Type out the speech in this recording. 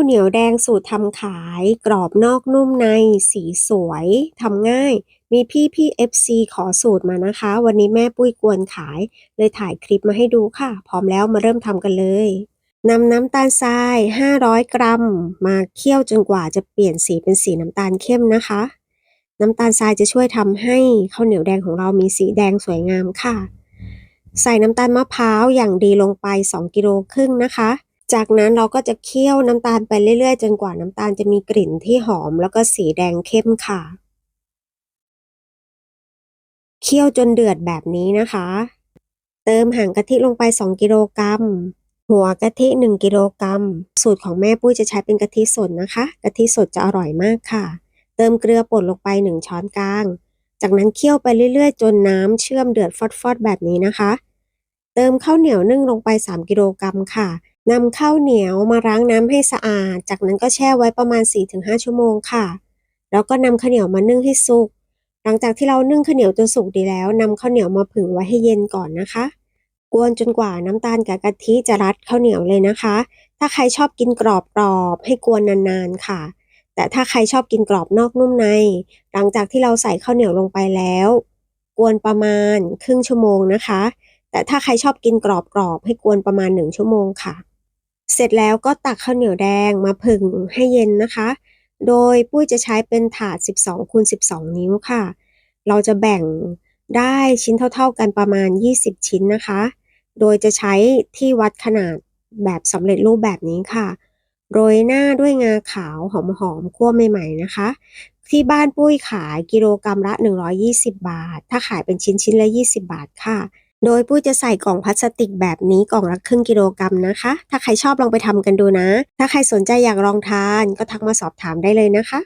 าวเหนียวแดงสูตรทำขาย กรอบนอกนุ่มใน สีสวยทำง่าย มีพี่พี่ FC ขอสูตรมานะคะ วันนี้แม่ปุ้ยกวนขาย เลยถ่ายคลิปมาให้ดูค่ะ พร้อมแล้วมาเริ่มทำกันเลยนำน้ำตาลทราย 500 กรัม มาเคี่ยวจนกว่าจะเปลี่ยนสีเป็นสีน้ำตาลเข้มนะคะ น้ำตาลทรายจะช่วยทำให้ข้าวเหนียวแดงของเรามีสีแดงสวยงามค่ะ ใส่น้ำตาลมะพร้าวอย่างดีลงไป 2 กิโลครึ่งนะคะ จากนั้นเราก็จะเคี่ยวน้ำตาลไปเรื่อยๆ จนกว่าน้ำตาลจะมีกลิ่นที่หอมแล้วก็สีแดงเข้มค่ะ เคี่ยวจนเดือดแบบนี้นะคะ เติมหางกะทิลงไป 2 กิโลกรัม หัวกะทิ 1 กิโลกรัม สูตรของแม่ปุ้ยจะใช้เป็นกะทิสดนะคะ กะทิสดจะอร่อยมากค่ะ เติมเกลือป่นลงไป 1 ช้อนกลาง จากนั้นเคี่ยวไปเรื่อยๆ จนน้ำเชื่อมเดือดฟอดๆแบบนี้นะคะ เติมข้าวเหนียวนึ่งลงไป 3 กิโลกรัมค่ะ นำข้าวเหนียวมาล้างน้ำให้สะอาด จากนั้นก็แช่ไว้ประมาณ 4-5 ชั่วโมงค่ะ แล้วก็นำข้าวเหนียวมานึ่งให้สุก หลังจากที่เรานึ่งข้าวเหนียวจนสุกดีแล้วนำข้าวเหนียวมาผึ่งไว้ให้เย็นก่อนนะคะ กวนจนกว่าน้ำตาลกับกะทิจะรัดข้าวเหนียวเลยนะคะ ถ้าใครชอบกินกรอบๆให้กวนนานๆค่ะ แต่ถ้าใครชอบกินกรอบนอกนุ่มใน หลังจากที่เราใส่ข้าวเหนียวลงไปแล้ว กวนประมาณครึ่งชั่วโมงนะคะ แต่ถ้าใครชอบกินกรอบๆให้กวนประมาณ 1 ชั่วโมงค่ะ เสร็จแล้วก็ตักข้าวเหนียวแดงมาผึ่งให้เย็นนะคะ โดยปุ้ยจะใช้เป็นถาด 12คูณ12 นิ้วค่ะ เราจะแบ่งได้ชิ้นเท่าๆกันประมาณ 20 ชิ้นนะคะ โดยจะใช้ที่วัดขนาดแบบสำเร็จรูปแบบนี้ค่ะ โรยหน้าด้วยงาขาวหอมๆคั่วใหม่ๆนะคะ ที่บ้านปุ้ยขายกิโลกรัมละ 120 บาท ถ้าขายเป็นชิ้นชิ้นละ 20 บาทค่ะ โดยปุ้ยจะใส่กล่องพลาสติกแบบนี้กล่องละครึ่งกิโลกรัมนะคะ ถ้าใครชอบลองไปทำกันดูนะ ถ้าใครสนใจอยากลองทานก็ทักมาสอบถามได้เลยนะคะ